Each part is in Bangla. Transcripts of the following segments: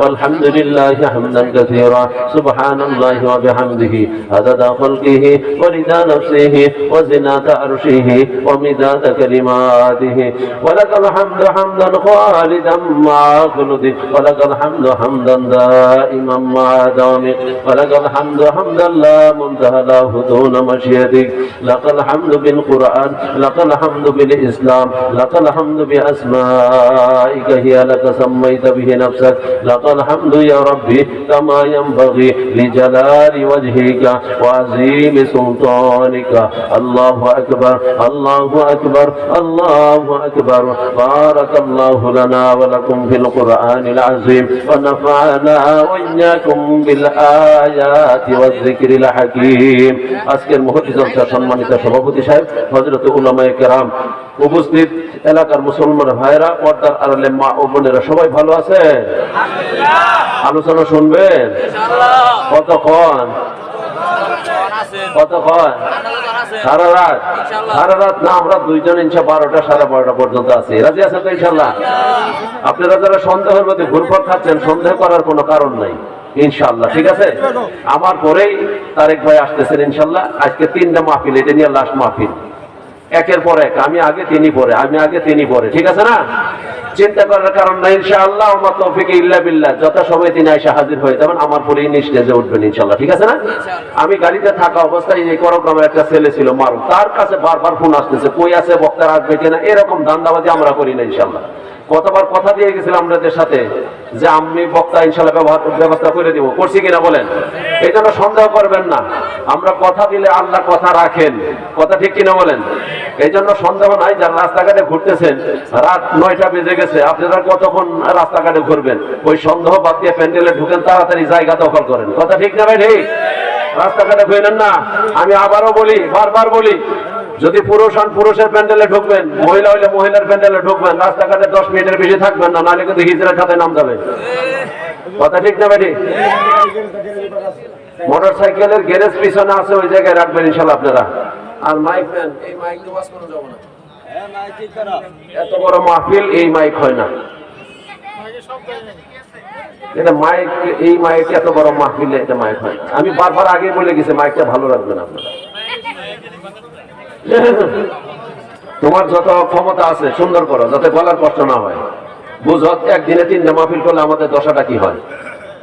والحمد لله حمدا كثيرا. سبحان الله وبحمده. عدد خلقه ورضا نفسه وزنة عرشه ومداد كلماته. ولك الحمد حمدا خالدا مع خلده ولك الحمد حمدا دائما مع دوامك ولك الحمد حمدا لا منتهى له دون مشيتك. لك الحمد بالقرآن لك الحمد بالإسلام لك الحمد بأسمائك هي لك سميت به نفسك. لك الحمد يا ربي كما ينبغي لجلال وجهك وعظيم سلطانك الله أكبر الله أكبر الله أكبر بارك الله لنا ولكم في القرآن العظيم ونفعنا وإياكم بالآيات والذكر الحكيم আজকের মহতি জলসা সম্মানিত সভাপতি সাহেব হজরত উলামায়ে কেরাম উপস্থিত এলাকার মুসলমান ভাইরা পর্দার আড়ালে মা ও বোনেরা সবাই ভালো আছে আলোচনা শুনবেন? কতক্ষণ? কতক্ষণ? সারা রাত? সারা রাত না আমরা দুইজন ইনশা বারোটা সাড়ে বারোটা পর্যন্ত আছি। রাজি আছেন তো ইনশাল্লাহ আপনারা যারা সন্দেহের মধ্যে ঘুরপথ খাচ্ছেন সন্দেহ করার কোনো কারণ নাই ইনশাল্লাহ ঠিক আছে? আমার পরেই তারেক ভাই আসতেছেন ইনশাল্লাহ আজকে তিনটা মাহফিল এটা নিয়ে লাস্ট মাহফিল। একের পর এক আমি আগে তিনি পরে আমি আগে তিনি পরে ঠিক আছে না? চিন্তা করার কারণ নাই ইনশাআল্লাহ আমার তৌফিক ইল্লা বিল্লাহ যত সময় তিনি এসে হাজির হয়ে যাবেন আমার পরেই স্টেজে উঠবেন ইনশাআল্লাহ ঠিক আছে না? আমি গাড়িতে থাকা অবস্থায় এই করগ্রামের একটা ছেলে ছিল মারু তার কাছে বারবার ফোন আসতেছে কই আছে বক্তার আসবে কিনা এরকম দান্দাবাজি আমরা করি না ইনশাআল্লাহ। কতবার কথা দিয়ে গেছিলাম আপনাদের সাথে যে আমি বক্তা ইনশাল্লাহ ব্যবহার, ব্যবস্থা করে দিব। করছি কিনা বলেন? এই জন্য সন্দেহ করবেন না। আমরা কথা দিলে আল্লাহ কথা রাখেন। কথা ঠিক কিনা বলেন? এই জন্য সন্দেহ নাই, যারা রাস্তাঘাটে ঘুরতেছেন, রাত নয়টা বেজে গেছে, আপনারা কতক্ষণ রাস্তাঘাটে ঘুরবেন? ওই সন্দেহ বাদ দিয়ে প্যান্ডেলে ঢুকেন, তাড়াতাড়ি জায়গা দখল করেন। কথা ঠিক না ভাই? ঠিক রাস্তাঘাটে ঘুরেন না। আমি আবারও বলি, বারবার বলি যদি পুরুষ হন পুরুষের প্যান্ডেলে ঢুকবেন মহিলা হইলে মহিলার প্যান্ডেলে ঢুকবেন রাস্তাঘাটে দশ মিনিটের বেশি থাকবেন না নাহলে কিন্তু হিজড়ের সাথে নাম যাবে। কথা ঠিক না বেটি? মোটর সাইকেলের গ্যারেজ পিছনে আছে ওই জায়গায় রাখবেন ইনশাল্লাহ আপনারা। আর মাইক নেন। এই মাইক তো বাস কোনো যাব না। এত বড় মাহফিল এই মাইক হয় না। এটা মাইক এই মাইক এত বড় মাহফিলে এটা মাইক হয় না। আমি বারবার আগে বলে গেছি মাইকটা ভালো রাখবেন আপনারা। তোমার যত ক্ষমতা আছে, সুন্দর করো, যাতে বলার কষ্ট না হয়। বুঝ, একদিনে তিনটা মাহফিল করলে আমাদের দশাটা কি হয়?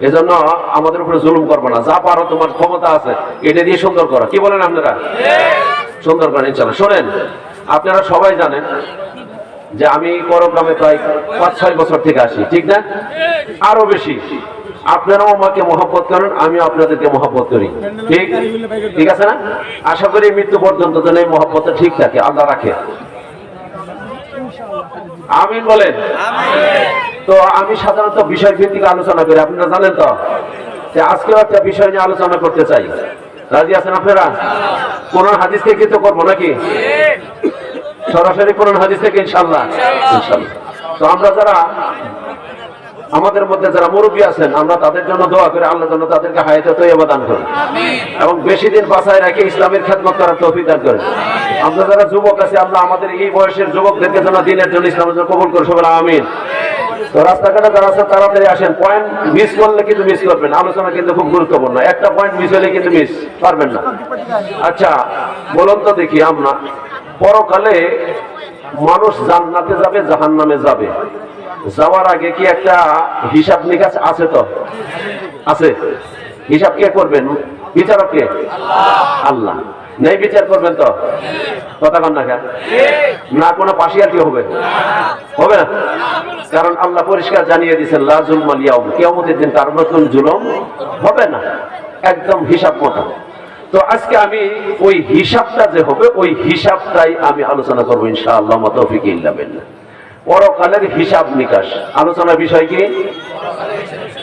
এজন্য আমাদের উপরে জুলুম করব না। যা পারো, তোমার ক্ষমতা আছে, এটা দিয়ে সুন্দর করো। কি বলেন আপনারা? সুন্দর করেন ইনশাল্লাহ শোনেন, আপনারা সবাই জানেন যে আমি করগ্রামে প্রায় পাঁচ ছয় বছর থেকে আসি, ঠিক না? আরও বেশি। আপনারাও আমাকে মহব্বত করেন আমি আপনাদেরকে মহব্বত করি। ঠিক? ঠিক আছে না? আশা করি মৃত্যু পর্যন্ত যেন এই মহব্বতটা ঠিক থাকে, আল্লাহ রাখে। আমিন বলেন। তো আমি সাধারণত বিষয় ভিত্তিক আলোচনা করি, আপনারা জানেন তো? যে আজকেও একটা বিষয় নিয়ে আলোচনা করতে চাই। রাজি আছেন আপনারা? কোন হাদিস থেকে তো করব নাকি? সরাসরি কোরআন হাদিস থেকে ইনশাল্লাহ। ইনশাল্লাহ। তো আমরা যারা আমাদের মধ্যে যারা মুরব্বী আছেন আমরা তাদের জন্য দোয়া করে আল্লাহ জন্য তাদেরকে হায়াতে তৈবা দান করেন এবং বেশি দিন বাসায় রেখে ইসলামের খেদমত করার তৌফিক দান করেন আমরা যারা যুবক আছে আমরা আমাদের এই বয়সের যুবকদেরকে যেন দিনের জন্য ইসলামের জন্য কবুল করে সবাই আমিন। তো রাস্তাঘাটে যারা আছে তাড়াতাড়ি আসেন। পয়েন্ট মিস করলে কিন্তু মিস করবেন। আলোচনা কিন্তু খুব গুরুত্বপূর্ণ। একটা পয়েন্ট মিস হলে কিন্তু মিস পারবেন না। আচ্ছা বলুন তো দেখি আমরা। পরকালে মানুষ জান্নাতে যাবে জাহান নামে যাবে। যাওয়ার আগে কি একটা হিসাব নিকাশ আছে তো? আছে। হিসাব কে করবেন? বিচারক কে? আল্লাহ। নেই বিচার করবেন তো? কথা কন না কেন? না, কোনো পাশিয়াতি হবে? হবে না? কারণ আল্লাহ পরিষ্কার জানিয়ে দিয়েছেন লাজুল মালিয়াউম কিয়ামতের দিন তার মতন জুলম হবে না। একদম হিসাব মতো তো আজকে আমি ওই হিসাবটা যে হবে ওই হিসাবটাই আমি আলোচনা করব ইনশাআল্লাহ তৌফিক ইল্লা পরকালের হিসাব নিকাশ। আলোচনার বিষয় কি?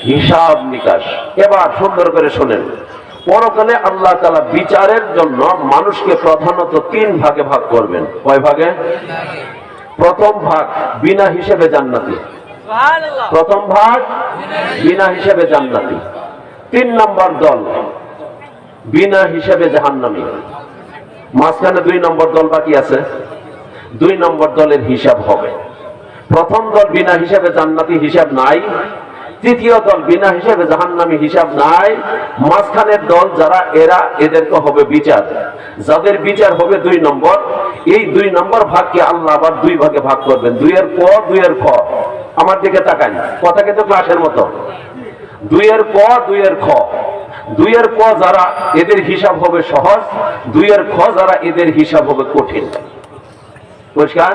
হিসাব নিকাশ। এবার সুন্দর করে শোনেন। পরকালে আল্লাহ তালা বিচারের জন্য মানুষকে প্রধানত তিন ভাগে ভাগ করবেন। কয় ভাগে? প্রথম ভাগ বিনা হিসেবে জান্নাতি। প্রথম ভাগ বিনা হিসেবে জান্নাতি। তিন নম্বর দল। বিনা হিসেবে জাহান্নামী। মাঝখানে দুই নম্বর দল বাকি আছে। দুই নম্বর দলের হিসাব হবে। প্রথম দল বিনা হিসাবে জান্নাতি হিসাব নাই। তৃতীয় দল বিনা হিসাবে জাহান্নামী হিসাব নাই। মাঝখানের দল যারা, এরা এদেরকে হবে বিচার। যাদের বিচার হবে দুই নম্বর। এই দুই নম্বর ভাগকে আল্লাহ আবার দুই ভাগে ভাগ করবেন। দুইয়ের ক দুইয়ের খ আমার দিকে তাকান। কথা কিন্তু ক্লাসের মতো। দুইয়ের ক দুইয়ের খ দুইয়ের ক যারা এদের হিসাব হবে সহজ, দুইয়ের খ যারা এদের হিসাব হবে কঠিন। পরিষ্কার?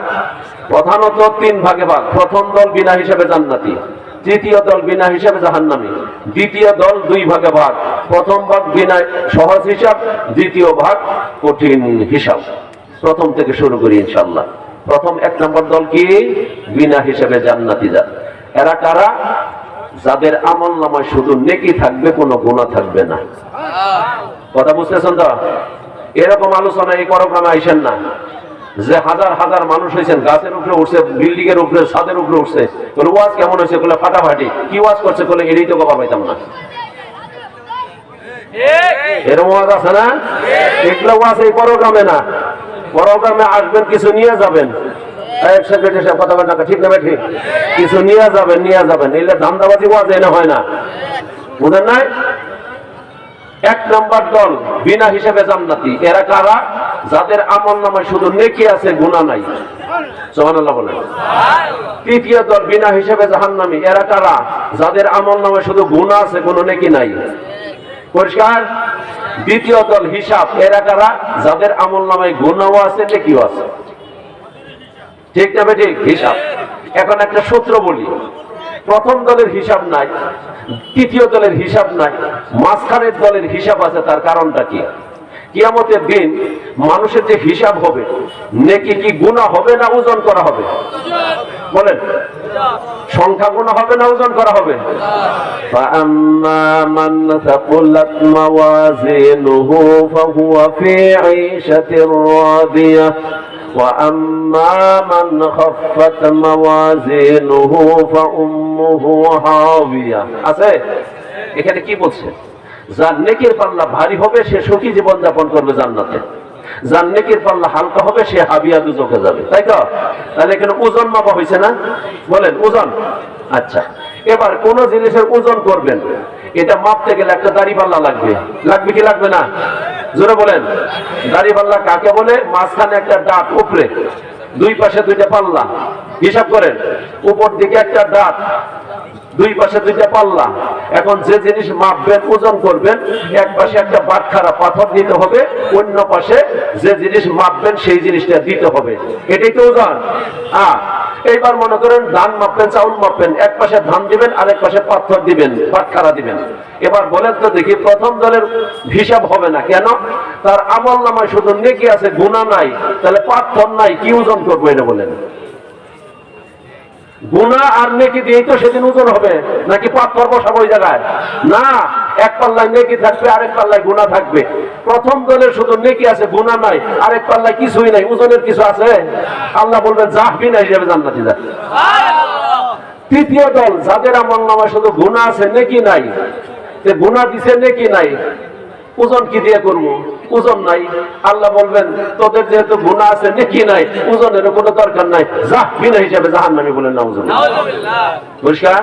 প্রধানত তিন ভাগে ভাগ। প্রথম দল বিনা হিসাবে জান্নাতি, তৃতীয় দল বিনা হিসাবে জাহান্নামী, দ্বিতীয় দল দুই ভাগে ভাগ। প্রথম ভাগ বিনা সহজ হিসাব, দ্বিতীয় ভাগ কঠিন হিসাব। প্রথম থেকে শুরু করি ইনশাল্লাহ প্রথম এক নম্বর দল কি? বিনা হিসাবে জান্নাতি যান এরা কারা? যাদের আমল নামায় শুধু নেকি থাকবে কোনো গুণা থাকবে না। কথা বুঝতেছেন তো? এরকম আলোচনা এই করগ্রামে আইসেন না। যে হাজার হাজার মানুষ হয়েছেন গাছের উপরে উঠছে বিল্ডিং এর উপরে ছাদের উপরে উঠছে ওয়াজ কেমন হয়েছে? বলে ফাটাফাটি। কি ওয়াজ করছে? বলে এরই তো কথা পাইতাম না। এরকম ওয়াজ আছে না? এগুলো ওয়াজ এই প্রোগ্রামে না। প্রোগ্রামে আসবেন কিছু নিয়ে যাবেন। এক কথা বলেন ঠিক না ঠিক। কিছু নিয়ে যাবেন নিয়ে যাবেন। এলে হয় না। বুঝেন নাই? এক নম্বর দল বিনা হিসেবে জান্নাতি। এরা কারা? যাদের আমল নামায় শুধু নেকি আছে গুণা নাই। তৃতীয় দল বিনা হিসেবে জাহান্নামী। এরা কারা? যাদের আমল নামায় শুধু গুণা আছে, কোনো নেকি নাই। পরিষ্কার? দ্বিতীয় দল হিসাব। এরা কারা? যাদের আমল নামায় গুণাও আছে, নেকিও আছে। ঠিক না ঠিক হিসাব। এখন একটা সূত্র বলি। প্রথম দলের হিসাব নাই তৃতীয় দলের হিসাব নাই, মাঝখানের দলের হিসাব আছে, তার কারণটা কি? কিয়ামতের দিন মানুষের যে হিসাব হবে, নেকি কি গুণা হবে না ওজন করা হবে? বলেন। সংখ্যা গুণা হবে না ওজন করা হবে? ফাহুয়া ফি ثقلت موازينه فهو في عيشة راضية وأما من خفت موازينه فأمه হাবিয়া আছে এখানে কি বলছে যার নেকির পাল্লা ভারী হবে সে সুখী জীবন যাপন করবে জান্নাতে যার নেকির পাল্লা হালকা হবে সে হাবিয়া দুজকে যাবে তাই তো তাহলে এখানে ওজন মাপা হয়েছে না বলেন ওজন আচ্ছা এবার কোন জিনিসের ওজন করবেন এটা মাপতে গেলে একটা দাড়ি পাল্লা লাগবে লাগবে কি লাগবে না জোরে বলেন। দাড়ি পাল্লা কাকে বলে? মাঝখানে একটা ডাক উপরে। দুই পাশে দুইটা পাল্লা। হিসাব করেন। উপর দিকে একটা ডাক দুই পাশে দুইটা পাল্লা। এখন যে জিনিস মাপবেন, ওজন করবেন, এক পাশে একটা বাটখারা পাথর দিতে হবে, অন্য পাশে যে জিনিস মাপবেন, সেই জিনিসটা দিতে হবে। এটাই তো ওজন। হ্যাঁ এইবার মনে করেন ধান মাপবেন, চাউল মাপবেন, এক পাশে ধান দিবেন আর এক পাশে পাথর দিবেন, বাটখারা দিবেন। এবার বলেন তো দেখি, প্রথম দলের হিসাব হবে না কেন? তার আমল নামায় শুধু নেকি আছে গুণা নাই, তাহলে পাথর নাই, কি ওজন করব এটা বলেন? গুণা আর নেকি দিয়েই তো সেদিন ওজন হবে। নাকি পাথর বসাবো ওই জায়গায়? না, এক পাল্লায় নেকি থাকবে, আরেক পাল্লায় গুণা থাকবে। প্রথম দলের শুধু নেকি আছে গুণা নাই, আরেক পাল্লায় কিছুই নাই, ওজনের কিছু আছে? আল্লাহ বলবেন জাহবি না, হিসেবে জান্নাতি যা। তৃতীয় দল, যাদের আমল নামে শুধু গুণা আছে, নেকি নাই। যে গুণা দিছে, নেকি নাই। ওজন কি দিয়ে করব? ওজন নাই। আল্লাহ বলবেন তোদের যেহেতু গুণা আছে নেকি নাই ওজনের কোনো দরকার নাই। যা বিনা হিসাবে জাহান নামি বলেন না ওজন পরিষ্কার?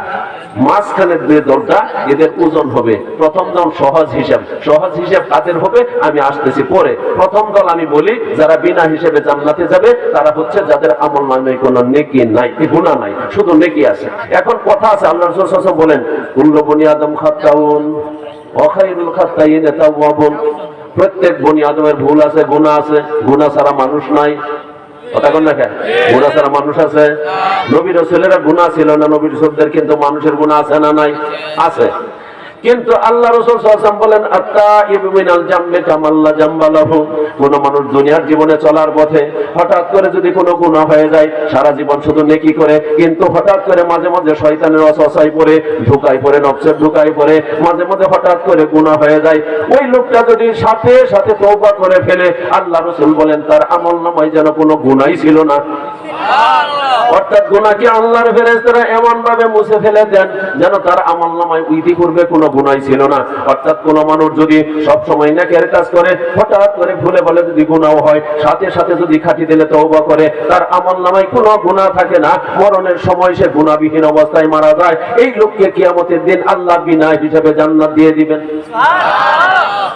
মাঝখানের যে দলটা এদের ওজন হবে। প্রথম দল সহজ হিসাব। সহজ হিসাব কাদের হবে? আমি আসতেছি পরে। প্রথম দল আমি বলি যারা বিনা হিসেবে জান্নাতে যাবে তারা হচ্ছে যাদের আমল নামে কোনো নেকি নাই গুণা নাই শুধু নেকি আছে। এখন কথা আছে আল্লাহ রসুল বলেন কুল্লু বনি আদম খাত্তাউন অখাইরুল খাত্তাইন তাওয়াবুন। প্রত্যেক বনি আদমের ভুল আছে গুণা আছে গুণা ছাড়া মানুষ নাই। কথা কোন দেখেন গুনাহ ছাড়া মানুষ আছে। নবীর ছেলেরা গুণা ছিল না, নবীর শব্দের কিন্তু মানুষের গুণা আছে না নাই? আছে। কিন্তু আল্লাহ রসুল বলেন আত্মা ইবমিনাল জাম্মে কামাল্লা জাম্বালাহু কোন মানুষ দুনিয়ার জীবনে চলার পথে হঠাৎ করে যদি কোনো গুনাহ হয়ে যায়, সারা জীবন শুধু নেকি করে, কিন্তু হঠাৎ করে মাঝে মাঝে শয়তানের অসসাই পড়ে ঢুকাই পড়ে নফসের ঢুকাই পড়ে, মাঝে মাঝে হঠাৎ করে গুনাহ হয়ে যায়। ওই লোকটা যদি সাথে সাথে তওবা করে ফেলে, আল্লাহ রসুল বলেন, তার আমল নামায় যেন কোনো গুনাই ছিল না। অর্থাৎ গুনাহকে আল্লাহর ফেরেশতারা এমন ভাবে মুছে ফেলে দেন যেন তার আমল নামায় ইতিপূর্বে কোনো গুনাই ছিল না। অর্থাৎ কোনো মানুষ যদি সব সময় নেকের কাজ করে হঠাৎ করে ভুলে বলে যদি গুনাহ হয় সাথে সাথে যদি খাটি দিলে তওবা করে তার আমল নামায় কোনো গুনাহ থাকে না। মরণের সময় সে গুনাহবিহীন অবস্থায় মারা যায়। এই লোককে কিয়ামতের দিন আল্লাহ বিনা হিসেবে জান্নাত দিয়ে দিবেন।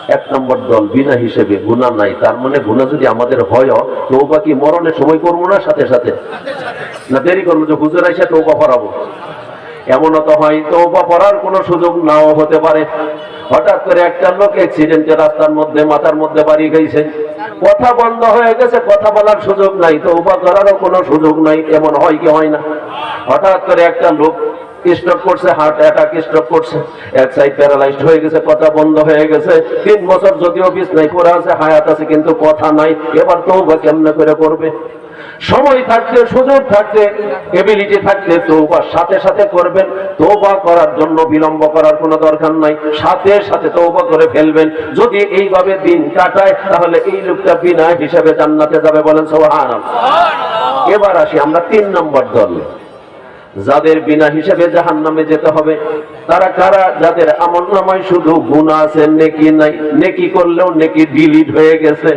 এক নম্বর দল বিনা হিসেবে গুণা নাই। তার মানে গুণা যদি আমাদের হয় তৌবা কি মরণের সময় করব না সাথে সাথে? না দেরি করব যে হুজুর আইসা তৌবা পড়াবো এমনও তো হয় তৌবা পড়ার কোনো সুযোগ নাও হতে পারে। হঠাৎ করে একটা লোক অ্যাক্সিডেন্টে রাস্তার মধ্যে, মাথার মধ্যে বাড়ি গেছে। কথা বন্ধ হয়ে গেছে, কথা বলার সুযোগ নাই। তৌবা করারও কোনো সুযোগ নাই, এমন হয় কি হয় না? হঠাৎ করে একটা লোক স্ট্রোক করছে হার্ট অ্যাটাক স্ট্রোক করছে। এক সাইড প্যারালাইজড হয়ে গেছে, কথা বন্ধ হয়ে গেছে। তিন বছর যদিও বিছনায় পড়ে আছে, হায়াত আছে, কিন্তু কথা নাই। এবার তৌবা কেমনে করে করবে? সময় থাকতে, সুযোগ থাকতে এবিলিটি থাকতে তৌবার সাথে সাথে করবেন। তৌবা করার জন্য বিলম্ব করার কোনো দরকার নাই। সাথে সাথে তৌবা করে ফেলবেন। যদি এইভাবে দিন কাটায়, তাহলে এই লোকটা বিনা হিসেবে জান্নাতে যাবে বলেন সোহান এবার আসি, আমরা তিন নম্বর দল। যাদের বিনা হিসেবে জাহান নামে যেতে হবে, তারা কারা? যাদের আমল নামায় শুধু গুণা আছে, নেকি নাই, নেকি করলেও নেকি ডিলিট হয়ে গেছে।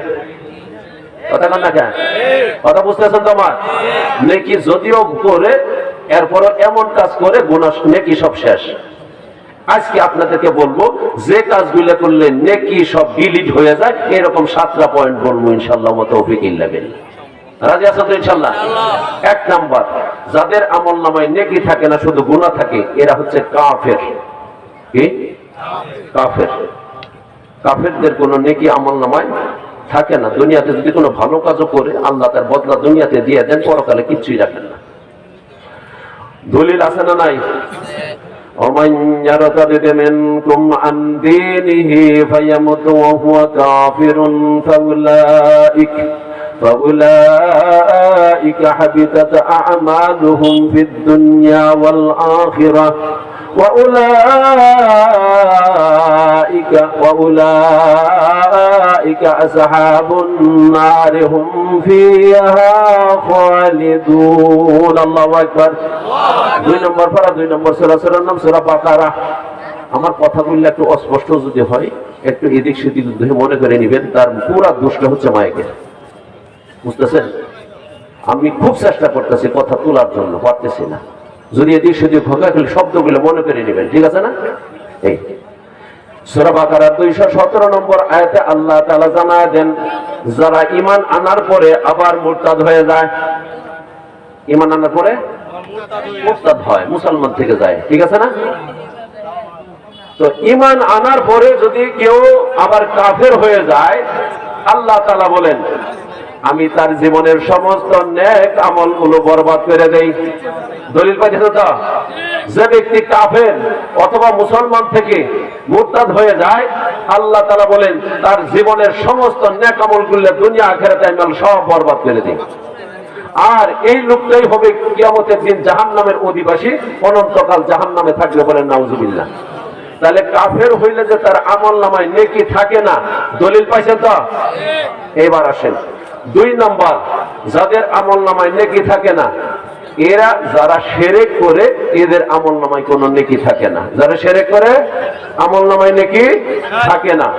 এরপরও এমন কাজ করে সব শেষ। আজকে বলব, যে করলে সব ডিলিট হয়ে যায়, এরকম সাতটা পয়েন্ট বলব ইনশাল্লাহ মতো অফিকিল লেভেল রাজি আছো তো ইনশাল্লাহ এক নাম্বার যাদের আমল নামায় নেকি থাকে না শুধু গুণা থাকে এরা হচ্ছে কাফের কি কাফের কাফেরদের কোনো নেকি আমল নামায় থাকে না দুনিয়াতে যদি কোনো ভালো কাজও করে আল্লাহ তার বদলা দুনিয়াতে দিয়ে দেন পরকালে কিচ্ছুই রাখেন না দলিল আছে না নাই ومن يرتد منكم عن دينه فيمت وهو كافر فأولئك فأولئك حبطت أعمالهم في الدنيا والآخرة وأولئك وأولئك أصحاب النار هم فيها خالدون الله أكبر দুই নম্বর পারা দুই নম্বর সুরা সুরার নাম সুরা বাকারা আমার কথাগুলো একটু অস্পষ্ট যদি হয় একটু এদিক সেদিক ধরে মনে করে নিবেন তার পুরা দোষটা হচ্ছে মায়েকের বুঝতেছেন? আমি খুব চেষ্টা করতেছি কথা তোলার জন্য, পারতেছি না। যদি এদিক সেদিক ভোগা গেলে শব্দগুলো মনে করে নেবেন, ঠিক আছে না? এই। বাকারার 217 নম্বর আয়াতে দেন, যারা ঈমান আনার পরে আবার মুরতাদ হয়ে যায়, ঈমান আনার পরে হয়, মুসলমান থেকে যায়, ঠিক আছে না? তো ঈমান আনার পরে যদি কেউ আবার কাফের হয়ে যায়, আল্লাহ তাআলা বলেন আমি তার জীবনের সমস্ত ন্যাক আমলগুলো বরবাদ করে দেই। দলিল পাইছো তো যে ব্যক্তি কাফের অথবা মুসলমান থেকে মুরতাদ হয়ে যায়, আল্লাহ তাআলা বলেন, তার জীবনের সমস্ত ন্যাক আমলগুলো দুনিয়া আখেরাতে আমি সব বরবাদ করে দিই। আর এই লোকটাই হবে কিয়ামতের দিন জাহান্নামের অধিবাসী, অনন্তকাল জাহান্নামে থাকবে বলেন নাউজুবিল্লাহ। তাহলে কাফের হইলে যে তার আমল নামায় নেকি থাকে না, দলিল পাইছেন তো? এবার আসেন। দুই নম্বর, যাদের আমল নামায় নেকি থাকে না, এরা যারা সেরে করে, এদের আমল নামায় কোনো নেকি থাকে না। যারা সেরে করে, আমল নামায় নেকি থাকে না।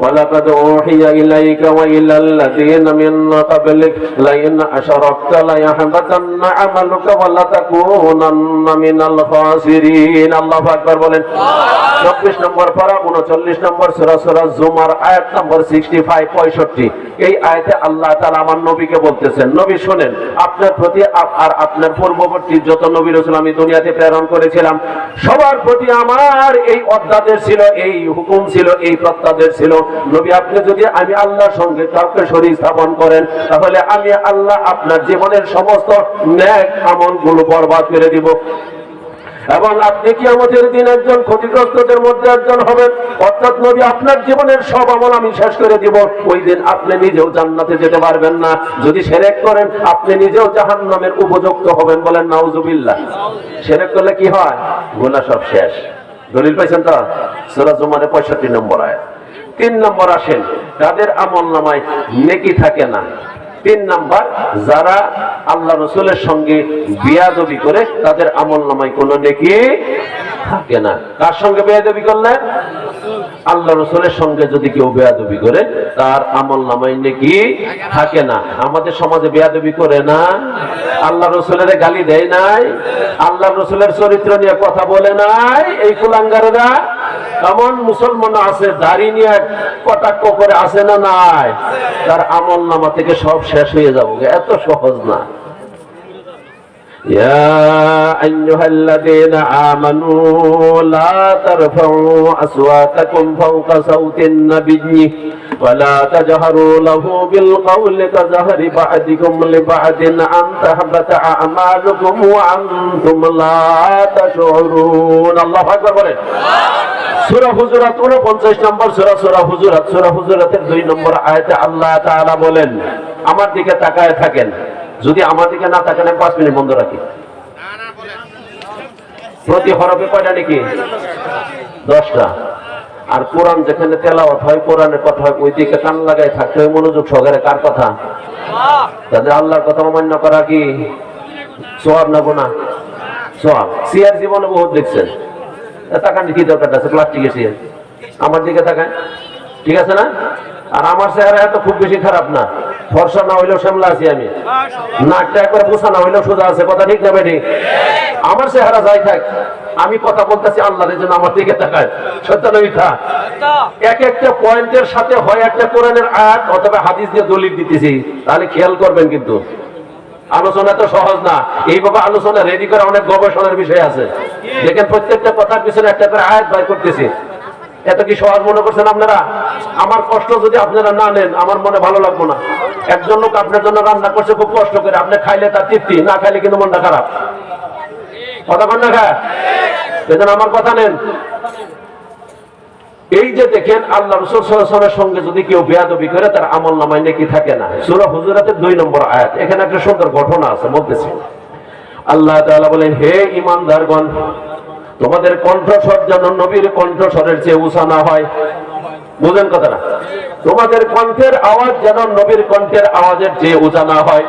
ولقد أوحي إليك وإلى الذين من قبلك لئن أشركت ليحبطن عملك ولتكونن من الخاسرين الله أكبر বলেন চব্বিশ নম্বর পারা উনচল্লিশ নম্বর সুরা সুরা জুমার আয়াত নম্বর সিক্সটি ফাইভ পঁয়ষট্টি এই আয়াতে আল্লাহ তালা আমার নবীকে বলতেছেন নবী শোনেন আপনার প্রতি আপ- আর আপনার পূর্ববর্তী যত নবী রসুল আমি দুনিয়াতে প্রেরণ করেছিলাম সবার প্রতি আমার এই অধ্যাদেশ ছিল এই হুকুম ছিল এই প্রত্যাদেশ ছিল নবী আপনি যদি আমি আল্লাহর সঙ্গে কাউকে শরীর স্থাপন করেন, তাহলে আমি আল্লাহ আপনার জীবনের সমস্ত ন্যাক আমলগুলো বরবাদ করে দিব। এবং আপনি কি আমাদের দিন একজন ক্ষতিগ্রস্তদের মধ্যে একজন হবেন, অর্থাৎ নবী আপনার জীবনের সব আমল আমি শেষ করে দিব। ওই দিন আপনি নিজেও জান্নাতে যেতে পারবেন না। যদি সেরেক করেন, আপনি নিজেও জাহান নামের উপযুক্ত হবেন বলেন, নাউজুবিল্লাহ। সেরেক করলে কি হয়? গুনাহ সব শেষ। দলিল পাইছেন তো? সুরা জুমারে পঁয়ষট্টি নম্বর আয় তিন নম্বর আসেন তাদের আমল নামায় নেকি থাকে না। তিন নাম্বার, যারা আল্লাহ রসুলের সঙ্গে বিয়াদবি করে, তাদের আমল নামায় কোনো নেকি থাকে না। কার সঙ্গে বেয়াদবি করলেন? আল্লাহ রসুলের সঙ্গে যদি কেউ বেয়াদবি করে, তার আমল নামাই নাকি? থাকে না। আমাদের সমাজে বেয়াদবি করে না। আল্লাহ রসুলের গালি দেয় নাই। আল্লাহ রসুলের চরিত্র নিয়ে কথা বলে নাই। এই কুলাঙ্গারেরা এমন মুসলমান আছে, দাড়ি নিয়ে কটাক্ষ করে আসে না নাই? তার আমল নামা থেকে সব শেষ হয়ে যাব। এত সহজ না। يا أيها الذين آمنوا لا ترفعوا أصواتكم فوق صوت النبي ولا تجهروا له بالقول كجهر بعضكم لبعض أن تحبط أعمالكم وأنتم لا تشعرون الله أكبر বলেন সূরা হুজুরাত 49 নম্বর সূরা সূরা হুজুরাত সূরা হুজুরাতের 2 নম্বর আয়াতে আল্লাহ তাআলা বলেন আমার দিকে তাকায় থাকেন যদি আমার দিকে না তাকান, আমি পাঁচ মিনিট বন্ধ রাখি। প্রতি হরফে কয়টা নাকি দশটা। আর কোরআন যেখানে তেলাওয়াত হয়, কোরআনের কথা হয়, ওই দিকে কান লাগাই থাকতে হয়, মনোযোগ সহকারে। কার কথা? তাদের আল্লাহর কথা অমান্য করা কি? সোয়াব না গোনা সোয়াব। সিয়ার জীবনে বহুত দেখছেন। তাকান কি দরকার আছে, প্লাস্টিকের সিয়ার। আমার দিকে তাকান। ঠিক আছে না? আর আমার চেহারা এত খুব বেশি খারাপ না। ফর্সা না হইলেও সামলা আছি আমি। নাকটা একবার পোষা না হইলেও সোজা আছে, কথা ঠিক না বেটি আমার চেহারা যাই থাক, আমি কথা বলতেছি আল্লাহর জন্য আমার দিকে এক একটা পয়েন্টের সাথে হয় একটা কোরআনের আয়াত অথবা হাদিস দিয়ে দলিল দিতেছি, তাহলে খেয়াল করবেন কিন্তু। আলোচনা তো সহজ না। এইভাবে আলোচনা রেডি করা অনেক গবেষণার বিষয় আছে। দেখেন প্রত্যেকটা কথার পিছনে একটা করে আয়াত বাই করতেছি। এত কি সহজ মনে করছেন আপনারা? আমার কষ্ট যদি আপনারা না নেন, আমার মনে ভালো লাগবো না। একজন লোক আপনার জন্য রান্না করছে, খুব কষ্ট করে। আপনি খাইলে তার তৃপ্তি, না খাইলে কিন্তু মনটা খারাপ। কথা কন না খা আমার কথা নেন। এই যে দেখেন, আল্লাহ রসুল সাল্লামের সঙ্গে যদি কেউ বেয়াদবি করে, তার আমল নামায় নাকি থাকে না। সুরা হুজুরাতের দুই নম্বর আয়াত। এখানে একটা সুন্দর ঘটনা আছে, বলতেছি। আল্লাহ তাআলা বলেন, হে ইমানদারগণ তোমাদের কণ্ঠস্বর যেন নবীর কণ্ঠস্বরের চেয়ে উঁচা না হয়। বুঝেন কথা না তোমাদের কণ্ঠের আওয়াজ যেন নবীর কণ্ঠের আওয়াজের চেয়ে উঁচা না হয়।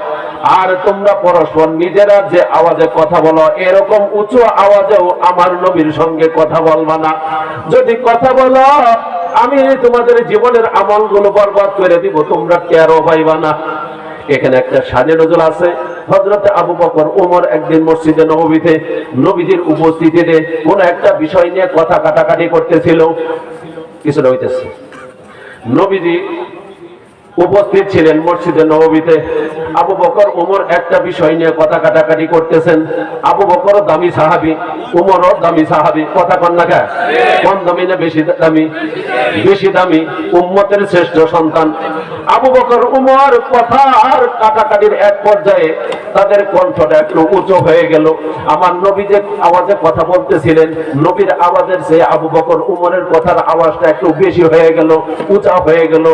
আর তোমরা পরস্পর নিজেরা যে আওয়াজে কথা বলো, এরকম উঁচু আওয়াজেও আমার নবীর সঙ্গে কথা বলবা না। যদি কথা বলো, আমি তোমাদের জীবনের আমলগুলো বরবাদ করে দিব, তোমরা টেরো পাইবা না। এখানে একটা সাজে নজর আছে। হজরতে আবু বকর ওমর একদিন মসজিদে নবীতে নবীজির উপস্থিতিতে কোন একটা বিষয় নিয়ে কথা কাটাকাটি করতেছিল। কিছুটা হইতেছে। নবীজি উপস্থিত ছিলেন মসজিদে নবীতে আবু বকর, উমর একটা বিষয় নিয়ে কথা কাটাকাটি করতেছেন। আবু বকর দামি সাহাবি উমরও দামি সাহাবি। কথা কন না? কম দামি না বেশি দামি? বেশি দামি, উম্মতের শ্রেষ্ঠ সন্তান। আবু বকর, উমর কথা আর কাটাকাটির এক পর্যায়ে তাদের কণ্ঠটা একটু উঁচু হয়ে গেল। আমার নবী যে আওয়াজে কথা বলতেছিলেন, নবীর আওয়াজের চেয়ে আবু বকর, উমরের কথার আওয়াজটা একটু বেশি হয়ে গেল, উঁচা হয়ে গেল।